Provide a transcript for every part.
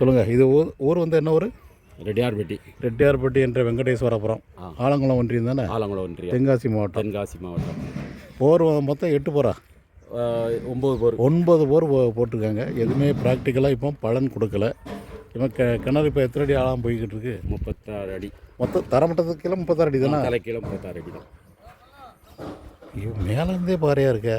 சொல்லுங்கள் இது ஊர் ஊர் வந்து என்ன ஊர்? ரெட்டியார்பட்டி ரெட்டியார்பட்டி என்ற வெங்கடேஸ்வரபுரம். ஆலங்குளம் ஒன்றியம் தானே? ஆலங்குளம் ஒன்றியம். தென்காசி மாவட்டம். தென்காசி மாவட்டம். போர் மொத்தம் எட்டு போரா? ஒம்பது பேர். ஒன்பது போர் போட்டிருக்காங்க. எதுவுமே ப்ராக்டிக்கலாக இப்போ பலன் கொடுக்கல. இவன் க கிணறு இப்போ எத்தனை அடி ஆழம் போய்கிட்டு இருக்கு? முப்பத்தாறு அடி. மொத்தம் தரமட்டத்துக்கு கீழே முப்பத்தாறு அடி தானே? தலைக்கீழே முப்பத்தாறு அடி தான். மேலேருந்தே பாறையாக இருக்க?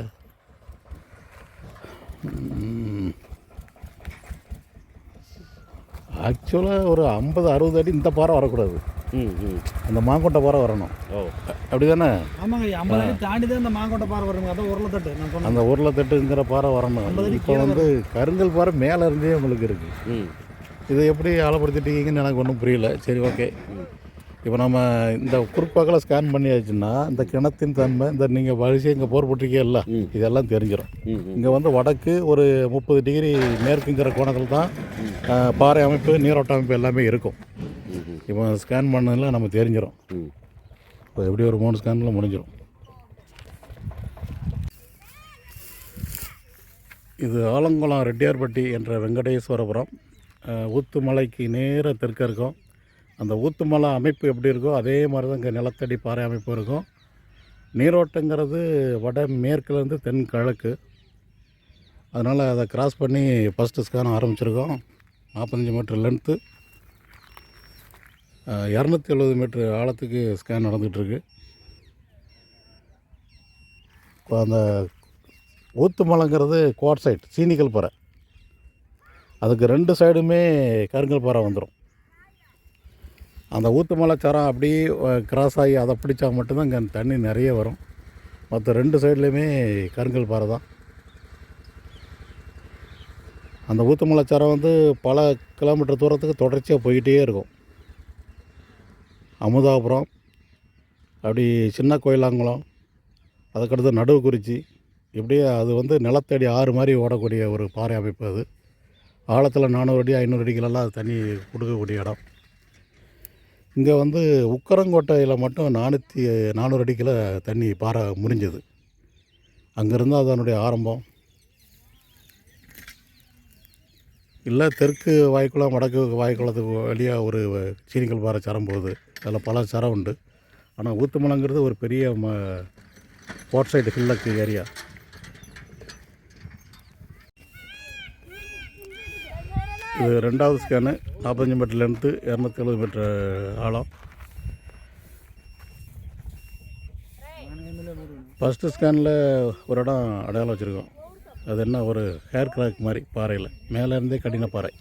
ஆக்சுவலாக ஒரு ஐம்பது அறுபது அடி இந்த பாறை வரக்கூடாது. ம் ம். அந்த மாங்கொட்டை பாறை வரணும். ஓ. அப்படி தானே ஆமாங்க ஐம்பது அடி தாண்டி தான் இந்த மாங்கொட்டை பாறை வருங்க அதான் உருளைத்தட்டு நான் சொன்னேன். அந்த உருளைத்தட்டுங்கிற பாறை வரணும். இப்போ வந்து கருங்கல் பாறை மேலே இருந்தே உங்களுக்கு இருக்குது ம். இதை எப்படி ஆழப்படுத்திட்டீங்கன்னு எனக்கு ஒன்றும் புரியல. சரி ஓகே. இப்போ நம்ம இந்த குறுப்பாக்கில் ஸ்கேன் பண்ணியாச்சுன்னா இந்த கிணத்தின் தன்மை இந்த நீங்கள் வரிசை இங்கே போர் போட்டிருக்கீங்கல்ல. இதெல்லாம் தெரிஞ்சிடும் இங்கே வந்து வடக்கு ஒரு முப்பது டிகிரி மேற்குங்கிற கோணத்தில் தான் பாறை அமைப்பு நீரோட்ட அமைப்பு எல்லாமே இருக்கும். இப்போ ஸ்கேன் பண்ணதில் நம்ம தெரிஞ்சிடும் இப்போ எப்படி ஒரு மூணு ஸ்கேனில் முடிஞ்சிடும் இது ஆலங்குளம் ரெட்டியார்பட்டி என்ற வெங்கடேஸ்வரபுரம் அஹ், ஊத்துமலைக்கு நேராக தெற்க இருக்கும் அந்த ஊத்துமலை அமைப்பு எப்படி இருக்கோ அதே மாதிரி தான் இங்கே நிலத்தடி பாறை அமைப்பு இருக்கும். நீரோட்டங்கிறது வட மேற்குலேருந்து தென் கிழக்கு. அதனால் அதை கிராஸ் பண்ணி ஃபஸ்ட்டு ஸ்கேன் ஆரம்பிச்சிருக்கோம். நாற்பத்தஞ்சு மீட்ரு லென்த்து இரநூத்தி எழுபது மீட்ரு ஆழத்துக்கு ஸ்கேன் நடந்துகிட்ருக்கு. இப்போ அந்த ஊத்துமலைங்கிறது குவாட் சைட் சீனிக்கல் பாறை. அதுக்கு ரெண்டு சைடுமே கருங்கல் பாறை வந்துடும் அந்த ஊத்துமலைச்சாரம் சரம் அப்படியே கிராஸ் ஆகி அதை பிடிச்சா மட்டும்தான் இங்கே தண்ணி நிறைய வரும். மற்ற ரெண்டு சைட்லேயுமே கருங்கல் பாறை தான். அந்த ஊத்துமலைச்சாரம் சரம் வந்து பல கிலோமீட்டர் தூரத்துக்கு தொடர்ச்சியாக போயிட்டே இருக்கும். அமுதாபுரம் அப்படி சின்ன கோயிலாங்குளம் அதுக்கடுத்து நடுவுக்குறிச்சி இப்படியே அது வந்து நிலத்தடி ஆறு மாதிரி ஓடக்கூடிய ஒரு பாறை அமைப்பு அது. ஆழத்தில் நானூறு அடி ஐநூறு அடிகளெல்லாம் அது தண்ணி கொடுக்கக்கூடிய இடம். இங்கே வந்து உக்கரங்கோட்டையில் மட்டும் நானூற்றி நானூறு அடிக்கில் தண்ணி பாறை முடிஞ்சது. அங்கேருந்து அதனுடைய ஆரம்பம். இல்லை தெற்கு வாய்க்குளம் வடக்கு வாய்க்குளத்துக்கு வழியாக ஒரு சீனிக்கல் பாறை சரம் போகுது. அதில் பல சரம் உண்டு. ஆனால் ஊத்துமலைங்கிறது ஒரு பெரிய ம போர்ட் சைடு ஹில்லக்கு ஏரியா. இது ரெண்டாவது ஸ்கேனு நாற்பத்தஞ்சு மீட்டர் லென்த்து இரநூத்தி எழுபது மீட்டர் ஆழம் ஃபஸ்ட்டு ஸ்கேனில் ஒரு இடம் அடையாளம் வச்சுருக்கோம். அது என்ன? ஒரு ஹேர் கிராக் மாதிரி பாறையில். மேலே இருந்தே கடின பாறை.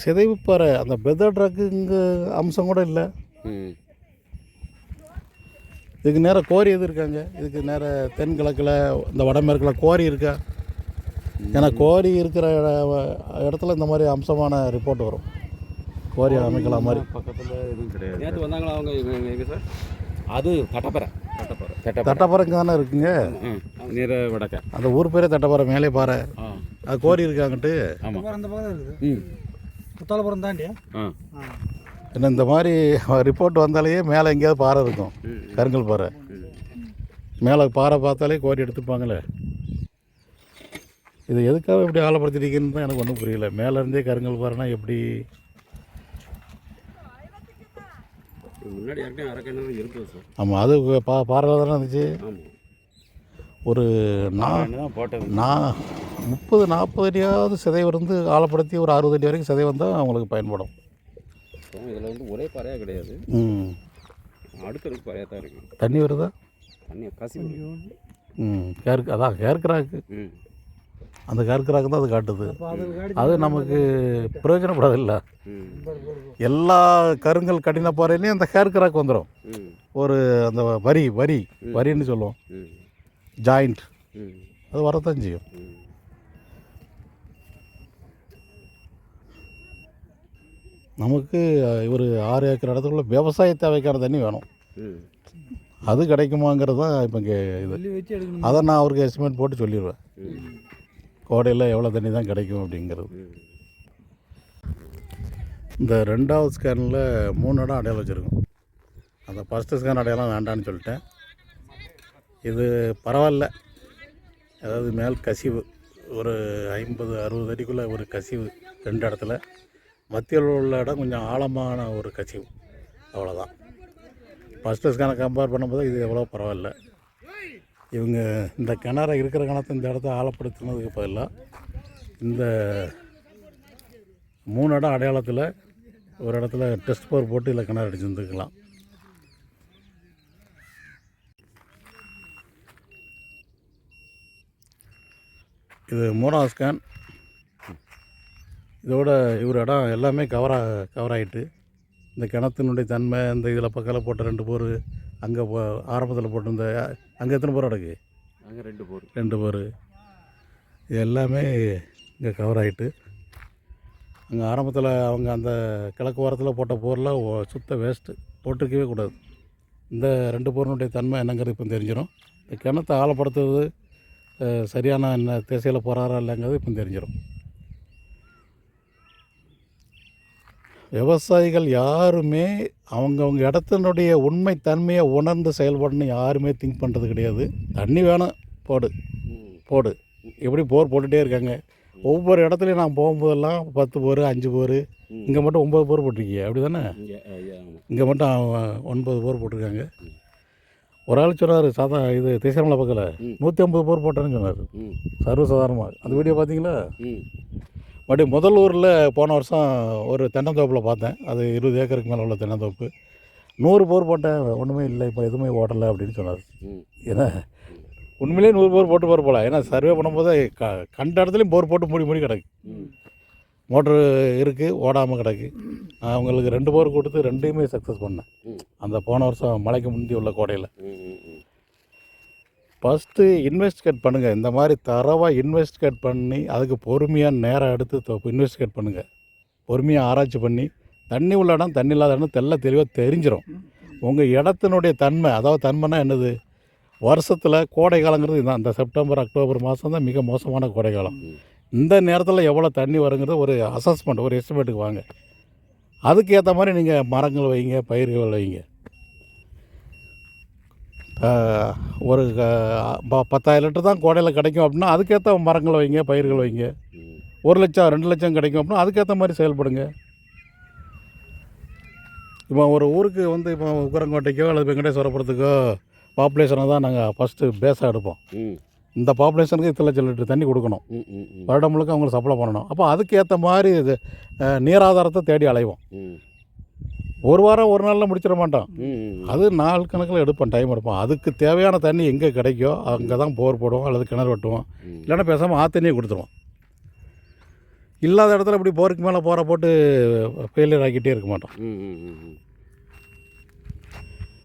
சிதைவு பாறை அந்த பெதர் ட்ரக்குங்க அம்சம் கூட இல்லை. இதுக்கு நேராக கோரி எது இருக்காங்க? இதுக்கு நேராக தென்கிழக்கில் இந்த வடமேற்கில் கோரி இருக்கா? ஏன்னா கோரி இருக்கிற இட- இடத்துல இந்த மாதிரி அம்சமான ரிப்போர்ட் வரும். கோரி அமைக்கலாம் மாதிரி. பக்கத்தில் எதுவும் கிடையாது. நேற்று வந்தாங்களா அவங்க எங்க சார்? அது தட்டப்பறை. தட்டப்பறை. தட்டப்பறை தட்டப்பாறை இங்கே தானே இருக்குங்க நேர வடக்க. அந்த ஊர் பேரே தட்டப்பாறை மேலே பாறை. அது கோரி இருக்காங்கட்டு ஆமாம் பாறை அந்த பக்கம் இருக்குது. ம். குத்தாலபுரம் தாண்டியா ஆ. ஆ. என்ன இந்த மாதிரி ரிப்போர்ட் வந்தாலேயே மேலே எங்கேயாவது பாறை இருக்கும். கருங்கல் பாறை. மேலே பாறை பார்த்தாலே கோரி எடுத்துப்பாங்களே. இது எதுக்காக இப்படி ஆழப்படுத்திருக்கீங்கன்னு தான் எனக்கு ஒன்றும் புரியல. மேலே இருந்தே கருங்கல் பாறைனா எப்படி? முன்னாடி இருக்குது சார். ஆமாம் அது பா பாறையில் தானே இருந்துச்சு? ஒரு நான் நான் முப்பது நாற்பது அடியாவது சிதை இருந்து ஆழப்படுத்தி ஒரு அறுபது அடி வரைக்கும் சிதை வந்தால் அவங்களுக்கு பயன்படும். இதில் வந்து ஒரே பாறையாக கிடையாது. ம். அடுத்தடுக்கு பாறையாக தான் இருக்கு. தண்ணி வருதா? தண்ணி கசி ம் கேர் அதான் ஹேர் கிராக்கு ம். அந்த ஹேர் கிராக்கு தான் அது காட்டுது. அது நமக்கு பிரயோஜனப்படாதில்ல. எல்லா கருங்கல் கடின பாறையிலையும் அந்த ஹேர் கிராக் வந்துடும் ஒரு அந்த வரி வரி வரின்னு சொல்லுவோம். ஜாயிண்ட் அது வரத்தான் செய்யும். நமக்கு ஒரு ஆறு ஏக்கர் இடத்துக்குள்ள விவசாய தேவைக்கான தண்ணி வேணும். அது கிடைக்குமாங்கிறது தான் இப்போ இங்கே இது. அதை நான் அவருக்கு எஸ்டிமேட் போட்டு சொல்லிடுவேன். கோடையில் எவ்வளோ தண்ணி தான் கிடைக்கும் அப்படிங்கிறது. இந்த ரெண்டாவது ஸ்கேனில் மூணு இடம் அடையாளம் வச்சுருக்கோம். அந்த ஃபஸ்ட்டு ஸ்கேன் அடையாளம் வேண்டான்னு சொல்லிட்டேன். இது பரவாயில்ல. அதாவது மேல் கசிவு ஒரு ஐம்பது அறுபது அடிக்குள்ளே ஒரு கசிவு ரெண்டு இடத்துல. மத்தியில் உள்ள இடம் கொஞ்சம் ஆழமான ஒரு கசிவு. அவ்வளோதான் ஃபஸ்ட்டு ஸ்கேனை கம்பேர் பண்ணும்போது இது எவ்வளோ பரவாயில்ல. இவங்க இந்த கிணறு இருக்கிற கிணத்தை இந்த இடத்த ஆழப்படுத்தினதுக்கு பதிலாக இந்த மூணு இடம் அடையாளத்தில் ஒரு இடத்துல டெஸ்ட் போர் போட்டு இல்லை கிணறு அடிச்சு வந்துக்கலாம் இது மூணாவது ஸ்கேன் இதோட இவர் இடம் எல்லாமே கவரா கவர் ஆகிட்டு இந்த கிணத்தினுடைய தன்மை இந்த இதில் பக்கத்தில் போட்ட ரெண்டு போர் அங்கே போ ஆரம்பத்தில் போட்டிருந்த அங்கே எத்தனை போர் கிடக்கு அங்கே ரெண்டு போர். ரெண்டு போர். இது எல்லாமே இங்கே கவர் ஆகிட்டு அங்கே ஆரம்பத்தில் அவங்க அந்த கிழக்கு ஓரத்தில் போட்ட போரில் சுத்த வேஸ்ட்டு போட்டிருக்கவே கூடாது. இந்த ரெண்டு போரினுடைய தன்மை என்னங்கிறது இப்போ தெரிஞ்சிடும் இந்த கிணத்தை ஆழப்படுத்துறது சரியான என்ன திசையில் போகிறாரா இல்லைங்கிறது இப்போ தெரிஞ்சிடும் விவசாயிகள் யாருமே அவங்கவுங்க இடத்தினுடைய உண்மை தன்மையை உணர்ந்து செயல்படணும் யாருமே திங்க் பண்ணுறது கிடையாது. தண்ணி வேணும் போடு. போடு. எப்படி போர் போட்டுகிட்டே இருக்காங்க. ஒவ்வொரு இடத்துலையும் நான் போகும்போதெல்லாம் பத்து போர் அஞ்சு போர். இங்கே மட்டும் ஒம்பது போர் போட்டிருக்கீங்க. அப்படி தானே இங்கே மட்டும் ஒன்பது போர் போட்டிருக்காங்க. ஒரு ஆள் சொன்னார் சாதா இது தேசியமலை பக்கத்தில். நூற்றி ஐம்பது போர் போட்டேன்னு சொன்னார். சர்வசாதாரணமாக அந்த வீடியோ பார்த்தீங்களா? மறுபடியும் முதல் ஊரில் போன வருஷம் ஒரு தென்னந்தோப்பில் பார்த்தேன். அது இருபது ஏக்கருக்கு மேலே உள்ள தென்னந்தோப்பு. நூறு போர் போட்டேன் ஒன்றுமே இல்லை இப்போ எதுவுமே ஓடலை அப்படின்னு சொன்னார். ஏன்னா உண்மையிலேயே நூறு போர் போட்டு போகிற போல. ஏன்னா சர்வே பண்ணும்போது க கண்ட இடத்துலையும் போர் போட்டு மூடி மூடி கிடக்கு. மோட்ரு இருக்குது ஓடாமல் கிடக்கு. நான் அவங்களுக்கு ரெண்டு போர் கொடுத்து ரெண்டையுமே சக்ஸஸ் பண்ணேன். அந்த போன வருஷம் மழைக்கு முந்தி உள்ள கோடையில். ஃபஸ்ட்டு இன்வெஸ்டிகேட் பண்ணுங்கள் இந்த மாதிரி தரவாக இன்வெஸ்டிகேட் பண்ணி அதுக்கு பொறுமையாக நேரம் எடுத்து இன்வெஸ்டிகேட் பண்ணுங்கள் பொறுமையாக ஆராய்ச்சி பண்ணி தண்ணி உள்ள இடம் தண்ணி இல்லாத இடம் தெல்ல தெளிவாக தெரிஞ்சிடும் உங்கள் இடத்தினுடைய தன்மை அதாவது தன்மைனா என்னது? வருஷத்தில் கோடை காலங்கிறது இதுதான். இந்த செப்டம்பர் அக்டோபர் மாதம் தான் மிக மோசமான கோடை காலம். இந்த நேரத்தில் எவ்வளோ தண்ணி வருங்கிறது ஒரு அசஸ்மெண்ட் ஒரு எஸ்டிமேட்டுக்கு வாங்க. அதுக்கு ஏற்ற மாதிரி நீங்கள் மரங்கள் வைங்க பயிர்கள் வைங்க. ஒரு ப- பத்தாயிரம் லிட்டர் தான் கோடையில் கிடைக்கும் அப்படின்னா அதுக்கேற்ற மரங்கள் வைங்க பயிர்கள் வைங்க. ஒரு லட்சம் ரெண்டு லட்சம் கிடைக்கும் அப்படின்னா அதுக்கேற்ற மாதிரி செயல்படுங்க. இப்போ ஒரு ஊருக்கு வந்து இப்போ உக்கரங்கோட்டைக்கோ அல்லது வெங்கடேஸ்வரபுரத்துக்கோ பாப்புலேஷனை தான் நாங்கள் ஃபஸ்ட்டு பேஸாக எடுப்போம். இந்த பாப்புலேஷனுக்கு இத்தனை லட்சம் லிட்டர் தண்ணி கொடுக்கணும். வருடம் முழுக்க அவங்களுக்கு சப்ளை பண்ணணும். அப்போ அதுக்கு ஏற்ற மாதிரி இது நீராதாரத்தை தேடி அலைவோம். ஒரு வாரம் ஒரு நாளில் முடிச்சிட மாட்டோம் அது நாள் கணக்கில் எடுப்போம் டைம் எடுப்போம் அதுக்கு தேவையான தண்ணி எங்கே கிடைக்கோ அங்கே தான் போர் போடுவோம் அல்லது கிணறு வெட்டுவோம். இல்லைன்னா பேசாமல் ஆத்தண்ணியை கொடுத்துருவோம். இல்லாத இடத்துல இப்படி போருக்கு மேலே போகிற போட்டு ஃபெயிலியர் ஆக்கிட்டே இருக்க மாட்டோம்.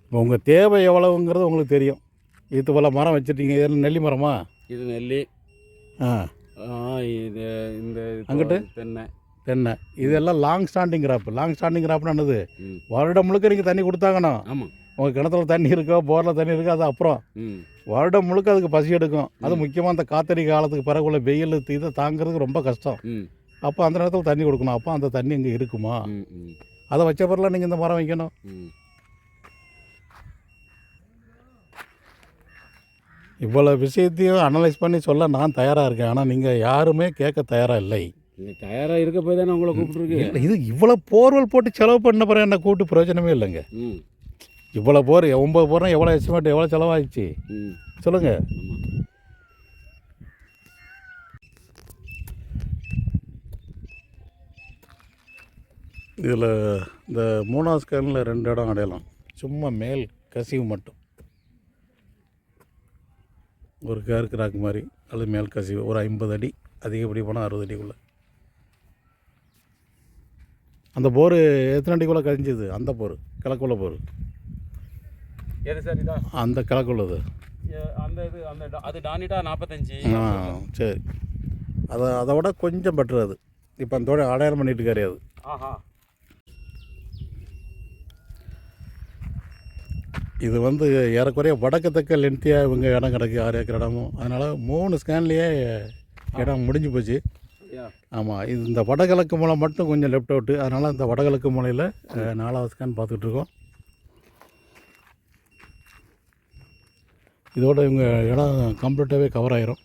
இப்போ உங்கள் தேவை எவ்வளவுங்கிறது உங்களுக்கு தெரியும். இது போல் மரம் வச்சுட்டீங்க இது நெல்லி மரமா? இது நெல்லி. ஆ இது இந்த அங்கிட்டு? தென்னை. தென்னை. இதெல்லாம் long standing crop long standing கிராப்னா என்னது? வருடம் முழுக்க நீங்கள் தண்ணி கொடுத்தாங்கண்ணா. ஆமாம் உங்கள் கிணத்துல தண்ணி இருக்கோ போரில் தண்ணி இருக்கோ அது அப்புறம். வருடம் முழுக்க அதுக்கு பசி எடுக்கும். அது முக்கியமாக அந்த காத்தடி காலத்துக்கு பிறகு உள்ள வெயில் இதை தாங்கிறதுக்கு ரொம்ப கஷ்டம். அப்போ அந்த நேரத்தில் தண்ணி கொடுக்கணும். அப்போ அந்த தண்ணி இங்கே இருக்குமா? அதை வச்ச பிறலாம் நீங்கள் இந்த மரம் வைக்கணும். இவ்வளோ விஷயத்தையும் அனலைஸ் பண்ணி சொல்ல நான் தயாராக இருக்கேன். ஆனால் நீங்கள் யாருமே கேட்க தயாராக இல்லை. நீங்கள் தயாராக இருக்க போய் தானே உங்களை கூப்பிட்ருக்கு இல்ல, இது இவ்வளோ போர்வெல் போட்டு செலவு பண்ண பிறகு என்ன கூட்டு பிரயோஜனமே இல்லைங்க. இவ்வளோ போர் ஒம்பது போர்னா எவ்வளோ எஸ்டிமேட் எவ்வளோ செலவாகிடுச்சு சொல்லுங்கள் இதில் இந்த மூணாவது ஸ்கேனில் ரெண்டு இடம் அடையலாம். சும்மா மேல் கசிவு மட்டும். ஒரு கேருக்கு ராக்கு மாதிரி அல்லது மேல் கசிவு. ஒரு ஐம்பது அடி அதிகப்படி போனால் அறுபது அடிக்குள்ளே. அந்த போர் எத்தனை அடிக்குள்ளே கழிஞ்சுது? அந்த போர் கிழக்குள்ள போர். எது சார் இதா? அந்த கிழக்குள்ளது. அந்த இது அந்த அது டானிட்டா நாற்பத்தஞ்சு ஆ சரி. அதை அதை விட கொஞ்சம் பெட்ரு அது. இப்போ அந்த தோட அடையாளம் பண்ணிட்டு அது. ஆஹா. இது வந்து ஏறக்குறைய வடக்கு தெற்க லென்த்தியாக இவங்க இடம் கிடக்கு ஆறு ஏக்கர் இடமும். அதனால் மூணு ஸ்கேன்லேயே இடம் முடிஞ்சு போச்சு. ஆமாம் இது இந்த வடகிழக்கு மூலை மட்டும் கொஞ்சம் லெஃப்ட் அவுட்டு அதனால் இந்த வடகிழக்கு மூலையில் நாலாவது ஸ்கேன் பார்த்துட்டு இருக்கோம். இதோட இவங்க இடம் கம்ப்ளீட்டாகவே கவர் ஆயிரும்.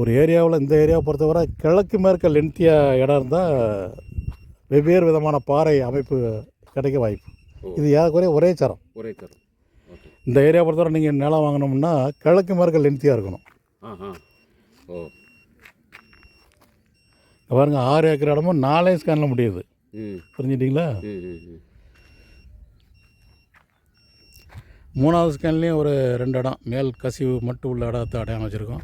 ஒரு ஏரியாவில் இந்த ஏரியாவை பொறுத்தவரை கிழக்கு மேற்க லென்த்தியாக இடம் இருந்தால் வெவ்வேறு விதமான பாறை அமைப்பு கிடைக்க வாய்ப்பு. இது ஏறக்குறைய ஒரே சரம். ஒரே ஓகே. இந்த ஏரியா பொறுத்தவரை நீங்கள் நிலம் வாங்கினோம்னா கிழக்கு மேற்க லென்த்தியாக இருக்கணும். ஆ ஓ. இங்க பாருங்க ஆறு ஏக்கர் இடமும் நாலே ஸ்கேனில் முடியுது. புரிஞ்சுட்டிங்களா? மூணாவது ஸ்கேன்லேயும் ஒரு ரெண்டு இடம் மேல் கசிவு மட்டும் உள்ள இடத்த அடையாளம் வச்சுருக்கோம்.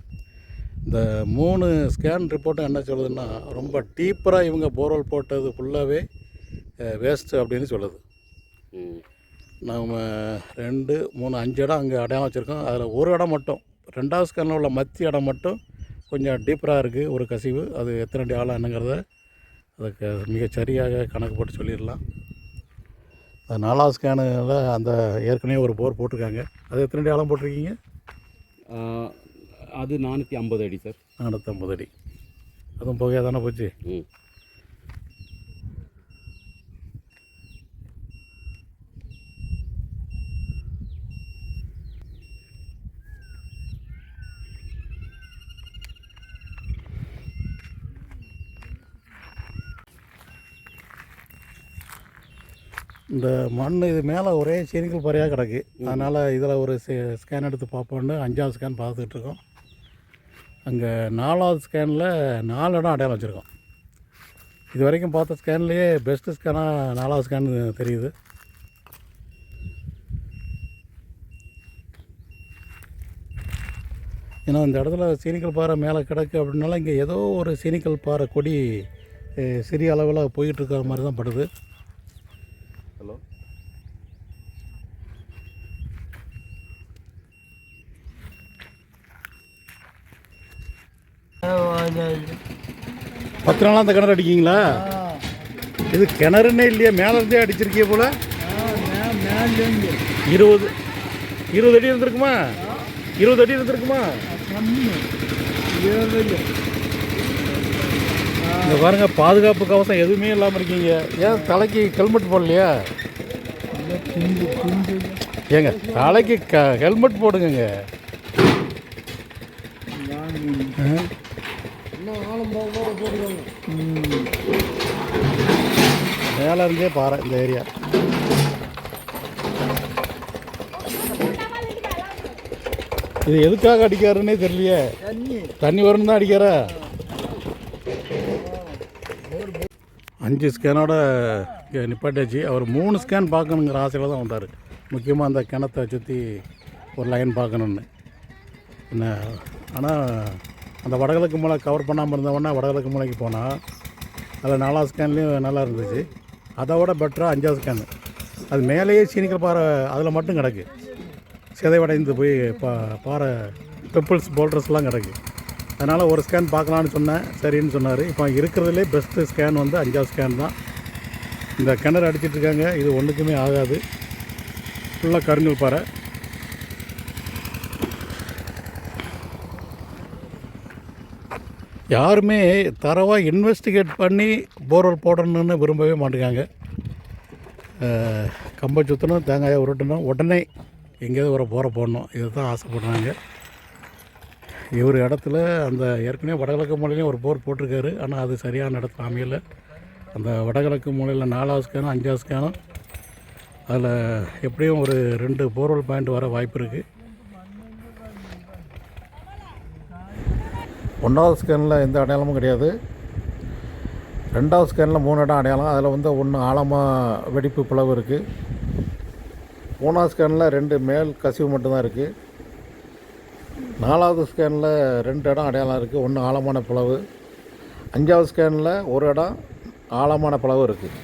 இந்த மூணு ஸ்கேன் ரிப்போர்ட்டும் என்ன சொல்லுதுன்னா ரொம்ப டீப்பராக இவங்க போர்வெல் போட்டது ஃபுல்லாகவே வேஸ்ட்டு அப்படின்னு சொல்லுது. நம்ம ரெண்டு மூணு அஞ்சு இடம் அங்கே அடையாளம் வச்சுருக்கோம். அதில் ஒரு இடம் மட்டும் ரெண்டாவது ஸ்கேனில் உள்ள மத்திய இடம் மட்டும் கொஞ்சம் டீப்பராக இருக்குது ஒரு கசிவு. அது எத்தனை அடி ஆழம் என்னங்கிறத அதுக்கு மிகச் சரியாக கணக்கு போட்டு சொல்லிடலாம். அது நாலாவது ஸ்கேனில் அந்த ஏற்கனவே ஒரு போர் போட்டிருக்காங்க. அது எத்தனை அடி ஆழம் போட்டிருக்கீங்க? அது நானூற்றி ஐம்பது அடி சார். நானூற்றம்பது அடி. அதுவும் புகையாக தானே போச்சு? ம். இந்த மண் இது மேலே ஒரே சீனிக்கல் பாறையாக கிடக்கு. அதனால் இதில் ஒரு ஸ்கேன் எடுத்து பார்ப்போன்னு அஞ்சாவது ஸ்கேன் பார்த்துக்கிட்டு இருக்கோம். அங்கே நாலாவது ஸ்கேனில் நாலு இடம் அடையாளம் வச்சுருக்கோம். இது வரைக்கும் பார்த்த ஸ்கேன்லேயே பெஸ்ட்டு ஸ்கேனாக நாலாவது ஸ்கேன் தெரியுது. ஏன்னா இந்த இடத்துல சீனிக்கல் பாறை மேலே கிடக்கு அப்படின்னால இங்கே ஏதோ ஒரு சீனிக்கல் பாறை கொடி சிறிய அளவில் போயிட்டு இருக்கிற மாதிரி தான் படுது. பத்து நாளாக அந்த கிணறு அடிக்கீங்களா? இது கிணறுன்னே இல்லையா மேலே இருந்தே அடிச்சிருக்கிய போல. இருபது இருபது அடி இருந்திருக்குமா? இருபது அடி இருந்திருக்குமா? இந்த பாருங்க பாதுகாப்பு கவசம் எதுவுமே இல்லாமல் இருக்கீங்க. ஏன் தலைக்கு ஹெல்மெட் போடலையா? ஏங்க தலைக்கு க ஹெல்மெட் போடுங்கங்க. ஆ? மேலே இருந்தே பாறை இந்த ஏரியா. இது எதுக்காக அடிக்காருன்னே தெரியலையே. தண்ணி வரணும் தான் அடிக்காரா அஞ்சு ஸ்கேனோட நிப்பாட்டாச்சு அவர் மூணு ஸ்கேன் பார்க்கணுங்கிற ஆசையில் தான் வந்தார். முக்கியமாக அந்த கிணத்தை சுற்றி ஒரு லைன் பார்க்கணுன்னு என்ன ஆனால் அந்த வடகிழக்கு மூலை கவர் பண்ணாமல் இருந்தவொடனே வடகிழக்கு மூலைக்கு போனால் அதில் நாலாவது ஸ்கேன்லேயும் நல்லா இருந்துச்சு. அதை விட பெட்டராக அஞ்சாவது ஸ்கேனு அது மேலேயே சீனிக்கல் பாறை அதில் மட்டும் கிடக்கு. சிதைவடைந்து போய் பா பாறை பெப்பிள்ஸ் போல்டர்ஸ்லாம் கிடக்கு. அதனால் ஒரு ஸ்கேன் பார்க்கலான்னு சொன்னேன். சரின்னு சொன்னார். இப்போ இருக்கிறதுலே பெஸ்ட்டு ஸ்கேன் வந்து அஞ்சாவது ஸ்கேன் தான். இந்த கிணறு அடிச்சிட்டு இருக்காங்க. இது ஒன்றுக்குமே ஆகாது. ஃபுல்லாக கருங்கல் பாறை. யாருமே தரவாக இன்வெஸ்டிகேட் பண்ணி போர்வெல் போடணும்னு விரும்பவே மாட்டேங்காங்க. கம்பை சுற்றணும் தேங்காயை உருட்டணும் உடனே எங்கேயாவது ஒரு போரை போடணும். இதை தான் ஆசைப்படுறாங்க. இவர் இடத்துல அந்த ஏற்கனவே வடகிழக்கு மூலையிலையும் ஒரு போர் போட்டிருக்காரு. ஆனால் அது சரியான இடத்துல அமையலை. அந்த வடகிழக்கு மூலையில் நாலாவது ஸ்கேனும் அஞ்சாவது ஸ்கேனும் அதில் எப்படியும் ஒரு ரெண்டு போர்வெல் பாயிண்ட் வர வாய்ப்பு இருக்குது ஒன்றாவது ஸ்கேனில் எந்த அடையாளமும் கிடையாது. ரெண்டாவது ஸ்கேனில் மூணு இடம் அடையாளம். அதில் வந்து ஒன்று ஆழமாக வெடிப்பு பிளவு இருக்குது மூணாவது ஸ்கேனில் ரெண்டு மேல் கசிவு மட்டும்தான் இருக்குது நாலாவது ஸ்கேனில் ரெண்டு இடம் அடையாளம் இருக்குது ஒன்று ஆழமான பிளவு. அஞ்சாவது ஸ்கேனில் ஒரு இடம் ஆழமான பிளவு இருக்குது